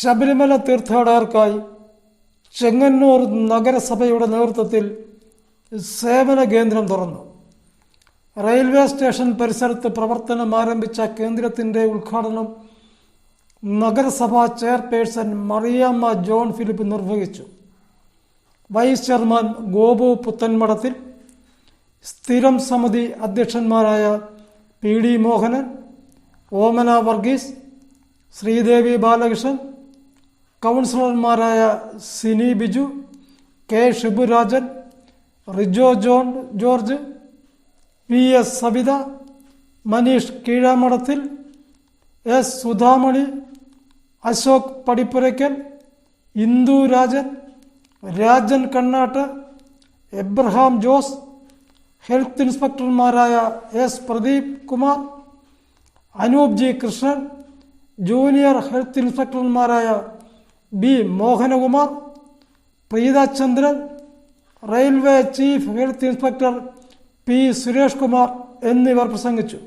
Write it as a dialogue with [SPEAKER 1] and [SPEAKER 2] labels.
[SPEAKER 1] ശബരിമല തീർത്ഥാടകർക്കായി ചെങ്ങന്നൂർ നഗരസഭയുടെ നേതൃത്വത്തിൽ സേവന കേന്ദ്രം തുറന്നു. റെയിൽവേ സ്റ്റേഷൻ പരിസരത്ത് പ്രവർത്തനം ആരംഭിച്ച കേന്ദ്രത്തിന്റെ ഉദ്ഘാടനം നഗരസഭാ ചെയർപേഴ്സൺ മറിയാമ്മ ജോൺ ഫിലിപ്പ് നിർവഹിച്ചു. വൈസ് ചെയർമാൻ ഗോപു പുത്തൻമഠത്തിൽ സ്ഥിരം സമിതി അധ്യക്ഷന്മാരായ പി ഡി മോഹനൻ ഓമന വർഗീസ് ശ്രീദേവി ബാലകൃഷ്ണൻ കൗൺസിലർമാരായ Sini Biju K Shiburajan Rijo John George V S Sabitha Maneesh Keezhamadathil S Sudhamani Ashok Padippurakkal Indu Rajan Rajan Kannatt Abraham Jose health ഇൻസ്പെക്ടർമാരായ S Pradeep Kumar Anoop G Krishnan junior health ഇൻസ്പെക്ടർമാരായ B Mohanakumar Preetha Chandran railway chief health inspector P Suresh Kumar എന്നിവർ പ്രസംഗിച്ചു.